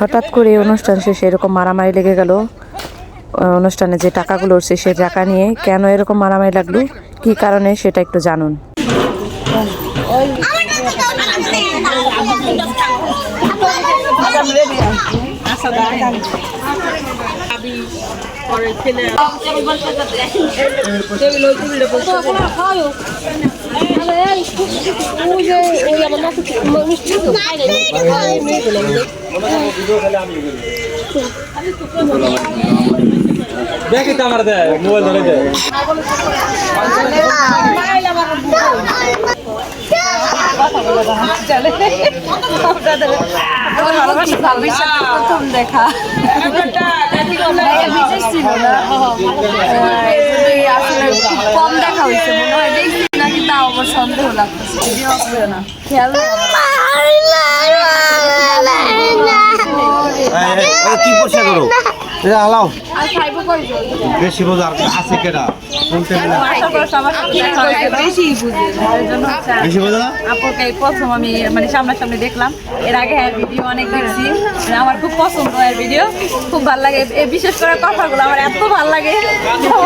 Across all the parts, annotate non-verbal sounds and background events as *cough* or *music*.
হঠাৎ করে অনুষ্ঠান শেষে এরকম মারামারি লেগে গেল। অনুষ্ঠানে যে টাকাগুলো উঠছে সে টাকা নিয়ে কেন এরকম মারামারি লাগল? কি কারণে সেটা একটু জানুন। দেখি তো আমার দেয় মোবাইল ধরে দেয় প্রথম দেখা কম দেখা হয়েছে তাও আমার সন্দেহ লাগতেছে যদিও হবে না খেয়াল কি পয়সা করো বেশি আছে বেশি বুঝে। আপুকে প্রথম আমি মানে সামনাসামনি দেখলাম। এর আগে হ্যাঁ ভিডিও অনেক দেখছি। মানে আমার খুব পছন্দ এর ভিডিও। খুব ভালো লাগে। এই বিশেষ করে কথাগুলো আমার এত ভালো লাগে।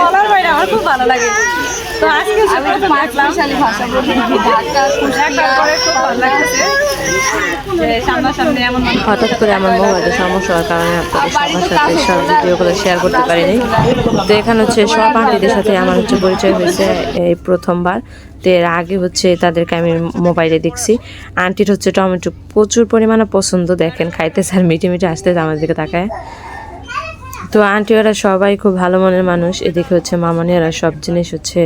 বলার বাইরে আমার খুব ভালো লাগে। তো আজকে আমি দেখলাম। ভাষা বলি। ঢাকা করে খুব ভালো লাগছে। সামনাসামনি এমন হঠাৎ করে আমার মোবাইলে সমস্যা হওয়ার কারণে আপনাদের সবার সাথে সব ভিডিওগুলো শেয়ার করতে পারিনি। তো এখানে হচ্ছে সব আন্টিদের সাথে আমার হচ্ছে পরিচয় হয়েছে এই প্রথমবার। তো এর আগে হচ্ছে তাদেরকে আমি মোবাইলে দেখছি। আন্টির হচ্ছে টমেটো প্রচুর পরিমাণে পছন্দ, দেখেন খাইতেছে আর মিটে মিটে আসতে আমার দিকে তাকায়। তো আন্টি ওরা সবাই খুব ভালো মনের মানুষ। এদিকে হচ্ছে মামনি ওরা সব জিনিস হচ্ছে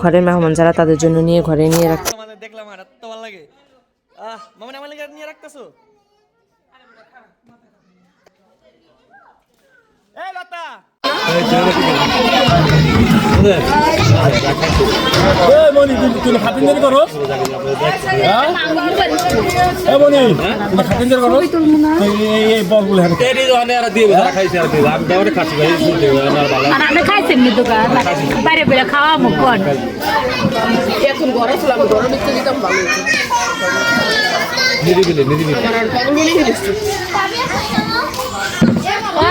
ঘরের মেহমান যারা তাদের জন্য নিয়ে ঘরে নিয়ে রাখতে দেখলাম আর এত ভালো লাগে। আহ মামা আমার নিয়ে রাখতেছো? এই লতা। মনি তুই খাতিনদারি করো। এ মনি তুই খাতিনদারি করো। এই বলগুলো হ্যাঁ তেরি দোকানে আর দিয়ে যারা খাইছে আর দিয়ে আমি দাওরে খাচ্ছি ভাই শুনতে আমার ভালো আর আপনি খাইছেন নি। দোকান বাইরে বেড়ে খাওয়া মুখ কর নিরিবিলি নিরিবিলি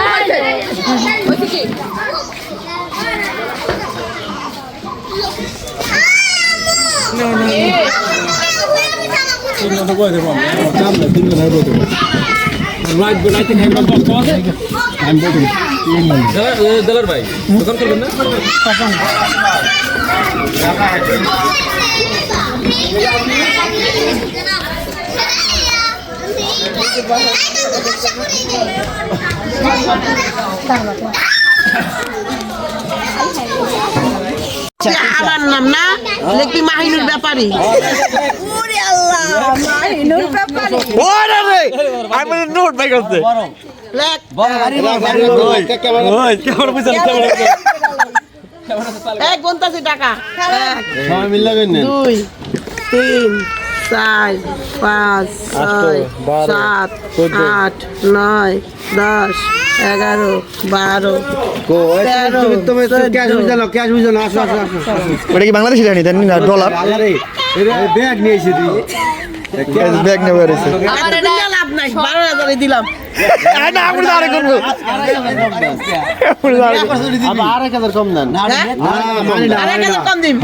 রাইতে খাইবার কষ্ট আছে আমি বলতে দেলার ভাই দোকান করবেন না আমার নাম না? লিখবি মাহিনুর ব্যাপারী। ওরে রে আমি নোট বাই করতে লেখ। ওই কেমন বুঝছেন কেমন এক ঘণ্টা টাকা। সবাই মিলে দুই তিন চার পাঁচ ছয় সাত আট নয় দশ এগারো বারো ওটা কি বাংলাদেশি জানি ডলার ব্যাগ নিয়েছি তুই ব্যাগ নেবে রয়েছে নাই বারো হাজারে দিলাম। না আপনি তো আরে করব আর এক হাজার কম দেন। হ্যাঁ? মানি না আর এক হাজার কম দিম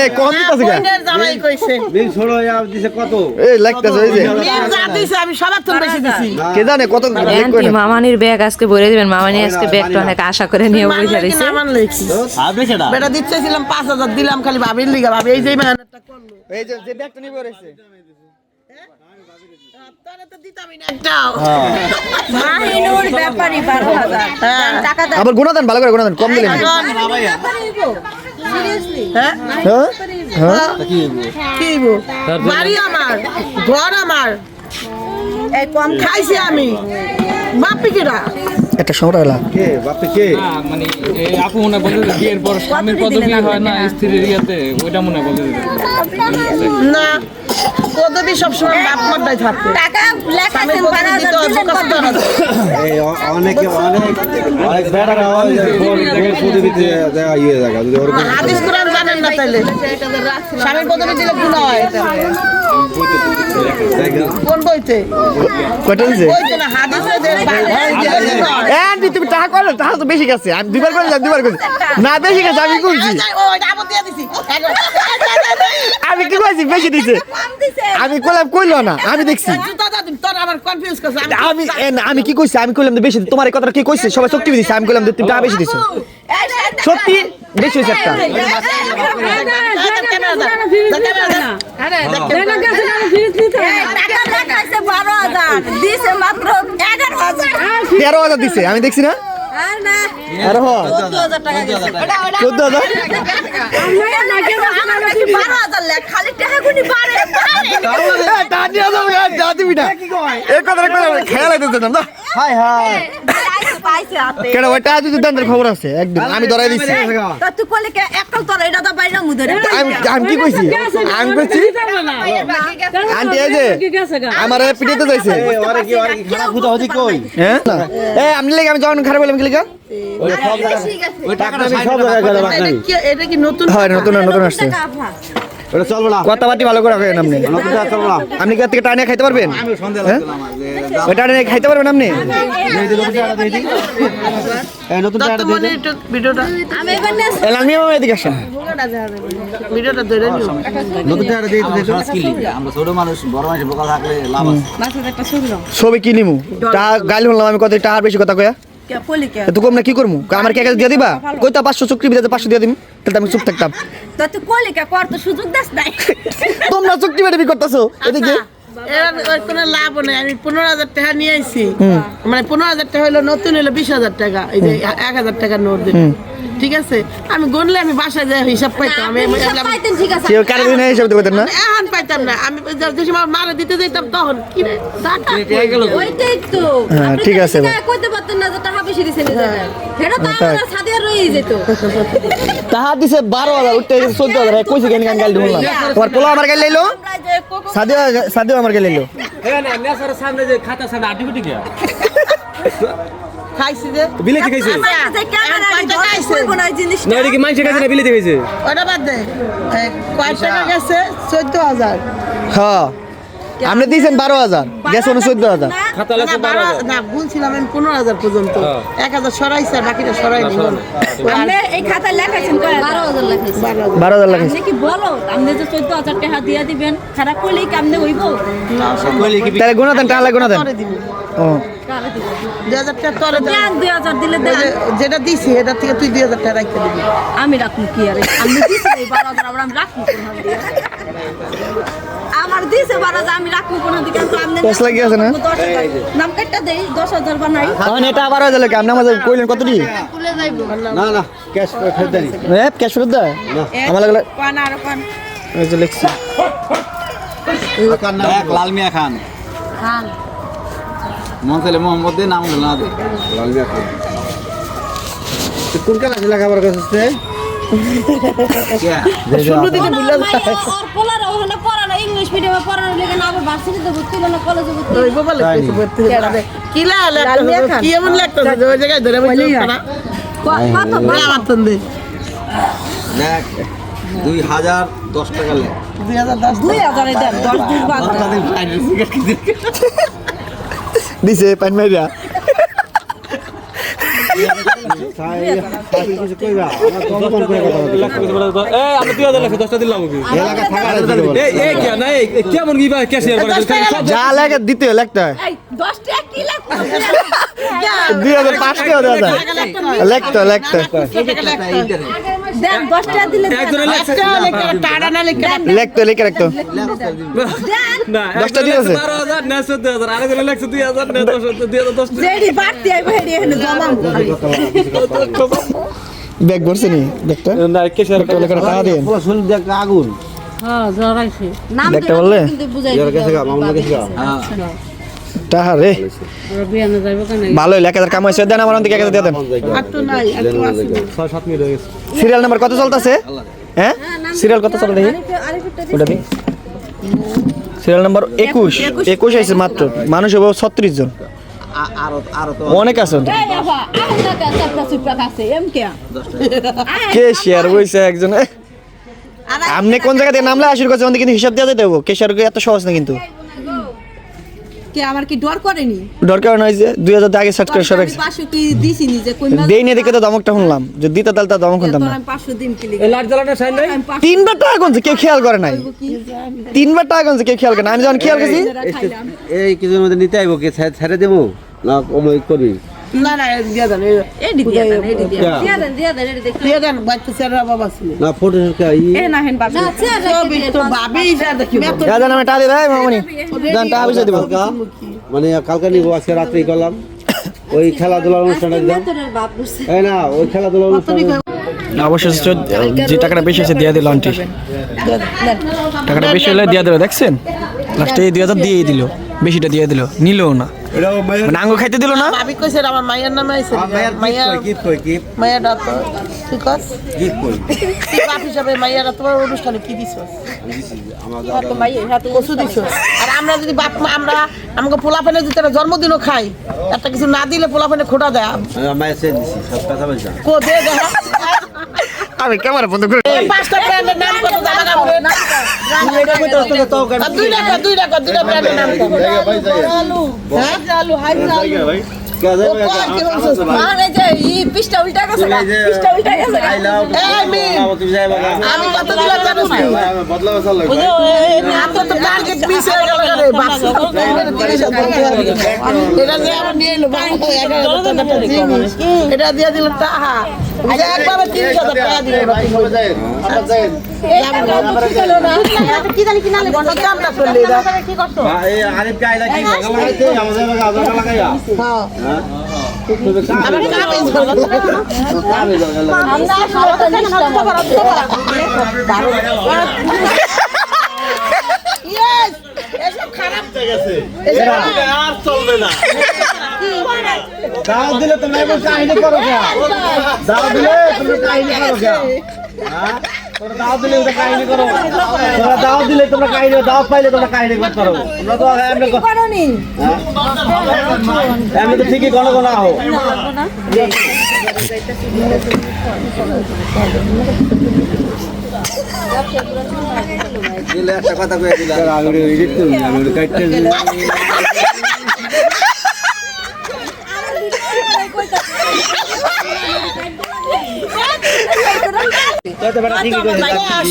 এ কোন দিতেছে গা বোনের জামাই কইছে। বিল ষোলো হাজার দিছে কত? এই লাগতেছে ওই যে। মেয়ের যা দিছে আমি সবার থেকে বেশি দিছি। কে জানে কত ব্যাগ মামানির ব্যাগ আজকে ভরে দিবেন। মামানি আজকে ব্যাগটা অনেক আশা করে নিয়ে বসে রয়েছে লেখছি বেটা দিচ্ছেছিলাম পাঁচ হাজার দিলাম খালি ভাবির লিগা ভাবি এই যে এই যে যে ব্যাগটা রয়েছে তাহলে তো দিতামই না একটাও মাহিনুর ব্যাপারই বারো হাজার হ্যাঁ টাকা দেন আবার গুণা দেন ভালো করে গুণা দেন কম দিলেন। এখন হ্যাঁ? হ্যাঁ? হ্যাঁ? কি বো? বাড়ি আমার ঘর আমার। এই কম খাইছি আমি। বাপি কিরা একটা সময় এলা। কে বাপে কে? মানে এই আপু মনে বলে বিয়ের পর স্বামীর পদবি হয় না স্ত্রীর ইয়াতে ওইটা মনে বলে না পদবি সবসময় বাপ মারটাই থাকবে টাকা লেখাছেন হবে। এই অনেকে অনেক অনেক বেড়া ইয়ে জায়গা যদি ওরকম হাদিস কোরআন জানেন না তাইলে। স্বামীর পদবি দিলে গুনাহ হয়। আমি দুবার করে দুবার করে না, বেশি গেছে, আমি কি কইছি? বেশি দিছে। আমি কইলাম, কইলো না। আমি দেখছি। করছ আমি কি কইছি? আমি কইলাম বেশি তোমার কথাটা কি কইছে? সবাই শক্তি দিছে। আমি কইলাম তুমি বেশি দিছো। সত্যি, বেশি হয়েছে একটা। তেরো হাজার দিছে, আমি দেখছি না। চোদ্দ হাজার। খেয়াল হাই হাই। কেন ওইটা যদি খবর আছে একদিন আমি ধরাই দিচ্ছি তা তুই কলে কে একটা তোর এটা তো বাইরে মুদরে আমি আমি কি কইছি? আমি কইছি আন্টি এই যে আমার পিটিতে যাইছে। এ, ওরে কি ওরে কি খারাপ খুদা হদি কই? হ্যাঁ এই আমি লেগে আমি যখন খারাপ বললাম কি লেগে? ওই টাকাটা সব জায়গায় গেল এটা কি নতুন হয় নতুন নতুন আসছে। ওটা চলবে না। কথাবার্তি ভালো করে রাখেন আপনি। টাকা চলবে না। আপনি কি এর থেকে খাইতে পারবেন? হ্যাঁ? ওই খাইতে পারবেন আপনি? নতুন ছবি কি নিমু? গাইল হলাম আমি কত টাকার বেশি কথা কয়া। তো কম না কি করমু? আমার কে দিয়ে দিবা? কইতা পাঁচশো চুক্তি বিদাতে পাঁচশো দিয়ে দিম। তাহলে আমি চুপ থাকতাম। *laughs* তা তো সুযোগ দেস নাই। *laughs* তোমরা চুক্তি করতেছো এদিকে। কোনো লাভ নাই আমি পনেরো হাজার টাকা নিয়ে আইছি। মানে পনেরো হাজার টাকা হলো নতুন হলো বিশ হাজার টাকা। এই যে এক হাজার টাকার নোট দিল। ঠিক আছে? আমি গুনলে আমি বাসায় যাই হিসাব পাইতাম আমি ঠিক আছে। কেউ কারে দিন হিসাব দিতে না? এখন পাইতাম না আমি যে সময় মারা দিতে যেতাম তখন। কি রে ওইটাই তো। হ্যাঁ, ঠিক আছে। কইতে পারতেন না যে টাকা বেশি দিছেন এই জায়গায় সেটা আমার সাথে রয়ে যেত। তাহা দিছে বারো হাজার উঠতে চোদ্দ হাজার। কইছে কেন গান গাল ঢুকলাম তোমার পোলা আমার গাল লাইলো? আমরা যে কোকো সাদিও সাদিও আমার গাল লাইলো। সামনে যে খাতা সামনে আটিফিটি কে? খাইছি যে। বিলেতি খাইছে? আমরা যে ক্যামেরা কয় টাকা আইছে? কইব না এই জিনিসটা। না এটা কি মানুষের কাছে না বিলেতি খাইছে? ওটা বাদ দে। কয় টাকা গেছে চোদ্দ হাজার। হ্যাঁ। আপনি দিয়েছেন বারো হাজার গেছে উনি চোদ্দ হাজার। খাতা না, লাগছে বারো হাজার- না বলছিলাম আমি পনেরো হাজার পর্যন্ত। এক হাজার সরাইছে বাকিটা সরাই বারো হাজার কি বলো? আপনি যে চোদ্দ হাজার টাকা দিয়ে দিবেন খারাপ করলে কি আপনি হইব? তাহলে গোনা দেন টাকা গোনা দেন। ও। দুই হাজার টাকা তোরে দুই হাজার দিলে ওই দেন যে- যেটা দিছি এটা থেকে তুই দুই হাজার টাকা রাখতে দিবি। আমি রাখব কি আরে? আমি দিছি বারো হাজার আবার আমি রাখব কোন হাত দিয়ে? আমার দিছে বারো হাজার আমি রাখব কোন দিকে আপনি দশ লাখ আছে না? নাম কাটটা দেই দশ হাজার বানাই তখন এটা বারো হাজার লাগে আপনি আমাদের কইলেন কতটি না না ক্যাশ ফেরত দেনি। হ্যাঁ ক্যাশ ফেরত দেয়? আমার লাগলে পান আর পান। এই যে লিখছি। এক লাল মিয়া খান। খান। মন চাইলে মোহাম্মদ দে নাম হলো না দে কোন ক্লাসে লেখাপড়া করছিস কে? শুরু দিকে বুঝলে আর পোলার ওখানে পড়ানো ইংলিশ মিডিয়ামে পড়ানো লেগে না আবার ভার্সিটিতে ভর্তি হলো না কলেজে ভর্তি ওই বাবা লাগতেছে ভর্তি হতে হবে। কি লা- লাগতেছে? কি এমন লাগতেছে যে ওই জায়গায় ধরে বসে উঠবে না? কত ওই আমার তন দে। দেখ দুই হাজার দশ টাকা লে দুই হাজার দশ দুই হাজারে দশ দিছে পাইন মাইরা। এই আমি দুই হাজার লাগছে দশটা দিলাম *laughs* না হয় এই দশ টাকা দেন দিলে দেন লেখা, টাকা না লেখা। লিখে রাখতো। দেন। না দশটা একজনের দিন আছে? লাগছে বারো হাজার না চোদ্দ হাজার। আরেকজনের লাগছে দুই হাজার না দশ হাজার দুই হাজার দশ যেডি বাড়তি হেডি এখানে জমা ব্যাগ ভরছে নি ব্যাগটা? না ক্যাশিয়ার লেখা টাকা দিয়ে পুরো শুন দেখ আগুন। নাম দেখতে বললে? কিন্তু বুঝাই গা মামুর কাছে গা। টাকা রে ভালোই এক হাজার কামাইছে দেন আমার অন্তিকে এক হাজার দিয়ে দেন। হয়ে সিরিয়াল নাম্বার কত চলতেছে? হ্যাঁ? সিরিয়াল কত চলে দেখি। ওটা সিরিয়াল নাম্বার একুশ। একুশ। আছে মাত্র। মানুষ হব ছত্রিশ জন। আরও আরও অনেক আছে। কা কে? কে শেয়ার বইছে একজন? আপনি কোন জায়গা থেকে নামলে আশির কাছে আমাদের কিন্তু হিসাব দিয়ে দেবো কেশারকে এত সহজ না কিন্তু। কে আমার কি ডর করেনি? দরকার নয় যে দুই হাজার আগে সার্চ করে সব আমি পাঁচশো কি দিছি নিজে কোন দেই নিয়ে দেখে তো দমকটা শুনলাম। যে দিতা তাহলে তা দমক শুনতাম না। আমি পাঁচশো দিন কি এই লাইট জ্বালাটা সাইন নাই তিনবার টাকা গুনছে কেউ খেয়াল করে নাই। তিনবার টাকা গুনছে কেউ খেয়াল করে না আমি যখন খেয়াল করেছি এই কিছুর মধ্যে নিতে আইবো কি? ছেড়ে দেবো? না অময় করবি না না দিয়ে দেন এডি দিয়া দেন এডি দিয়া দিয়া দেন দিয়া দেন এডি দেখ। দিয়ে দেন বাচ্চা ছেলেরা বাবা ছিল। না ফটো এ না হেন বাবা ছবি তো ভাবি যা দেখি যা জান আমি টাকা দিয়ে মামনি। জান টাকা পয়সা দিব। মানে কালকা নিবো আজকে রাত্রেই করলাম। ওই খেলাধুলার অনুষ্ঠানে একদম এই না ওই খেলাধুলার অনুষ্ঠানে অবশ্যই যে টাকাটা বেশি আছে দিয়ে দিল আন্টি। টাকাটা বেশি হলে দিয়ে দিল দেখছেন? লাস্টে দুই হাজার দিয়ে দিল। বেশিটা দিয়ে দিল। নিলও না। মানে আঙ্গুর খাইতে দিল না? ভাবি কইছে আমার মায়ের নামে আইছে। মাইয়া মাইয়া গিফট কই গিফট মাইয়াটা তো ঠিক আছে গিফট কই? তুই বাপ হিসাবে মাইয়ারা তোমার অনুষ্ঠানে কি দিছ আমার কচু দিছ আর আমরা যদি বাপ মা আমরা আমাকে পোলাপানে যদি তারা জন্মদিনও খাই একটা কিছু না দিলে পোলাপানে খোটা দেয়। মায়ের সে দিছি সব কথা বলছি। কো দে দেখ আমি ক্যামেরা বন্ধ করে পাঁচটা ব্র্যান্ডের নাম কত কত হ্যাঁ? মানে কত দিলাম তো হয়ে টাকা। এটা দিয়ে আবার নিয়ে এলো, বাবা, এগারো হাজার টাকা জিনিস। এটা দিয়ে দিল টাকা। এই যে একবারে তিরিশ হাজার টাকা দিল এবার তুমি বলো। এই আমার বাবা বুঝতে গেলো না। কত দাম না করলে এটা? এই আরিফ কে লাগাইয়া হ্যাঁ। হ্যাঁ খারাপ আর চলবে না দাও দিলে তোমরা এমন কাহিনী করো কে দাও দিলে তোমরা কাহিনী করো হ্যাঁ? তোমরা দাও দিলে ওটা কাহিনী করো। তোমরা দাও দিলে তোমরা কাহিনী দাও পাইলে তোমরা কাহিনী করতে পারো। তোমরা তো এমনি করনি। এমনি তো ঠিকই গণ গণ আহো দিলে একটা কথা কয়ে দিলে আমি এডিট করবি আমি কাটতে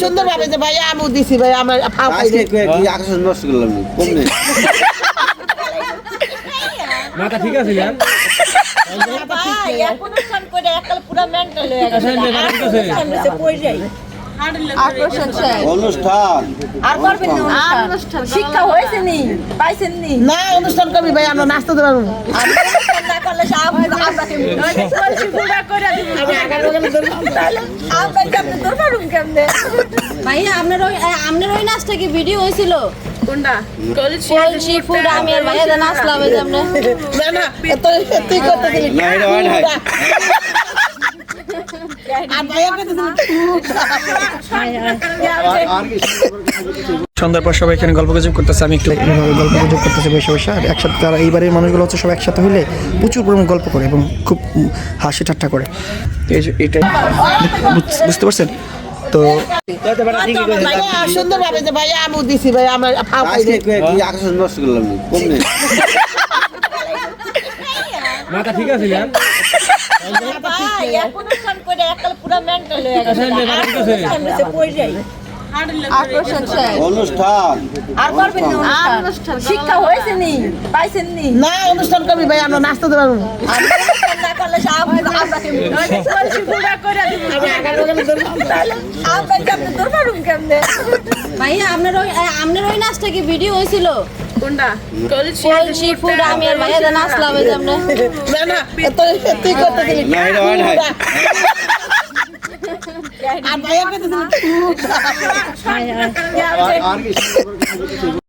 সুন্দর ভাবে যে ভাইয়া আমু দিছি ভাই আমার আকর্ষণ নষ্ট করলাম কমনে *laughs* মাথা ঠিক আছে ইয়ার ভাই, এক করে এককাল পুরা mental হয়ে গেছে। আচ্ছা, পড়ে যাই। অনুষ্ঠান আর করবেন না অনুষ্ঠান। শিক্ষা হয়েছে নি পাইছেন নি না অনুষ্ঠান করবি ভাই আমরা নাচতে দেবো না করলে সব আপনাকে কলসি গুঁড়া করে দিব। আমরা কেমনে তোর কেমনে ভাইয়া আপনার ওই আপনার ওই নাচটা কি ভিডিও হয়েছিল কোনটা কলসি ফুড আমি ভাইয়া নাচলাম আমরা না না তুই করতে দিলি না, এটা হয় নাই। আর ভাইয়া করতে দিলি সন্ধ্যার পর সবাই এখানে গল্প গুজব করতেছে আমি একটু গল্প গুজব করতেছে বসে বসে আর একসাথে তারা এইবারের মানুষগুলো হচ্ছে সব একসাথে হইলে প্রচুর পরিমাণ গল্প করে এবং খুব হাসি ঠাট্টা করে। তো এই যে- এটাই বুঝতে পারছেন? তো ভাইয়া সুন্দর ভাবে যে ভাইয়া আমু দিছি ভাই আমার ফাও খাই আজকে কয়ে কি আকর্ষণ নষ্ট করলাম কমনে মাথা ঠিক আছে ইয়ার? ভাই, এক অনুষ্ঠান করে এককাল পুরা mental হয়ে গেছে। আচ্ছা, পড়ে যাই। শিক্ষা হয়েছে নি পাইছেন নি না অনুষ্ঠান করবি ভাই আমরা দেবো। পারুম কেমনে? ভাইয়া আপনার ওই আপনার ওই নাচটা কি ভিডিও হয়েছিল? কোনটা কলসি ফুড আমি আর ভাইয়া নাচলাম এই যে আমরা না না এত তুই করতে দিলি না, এটা হয় নাই। আর ভাইয়া করতে দিলি আর কি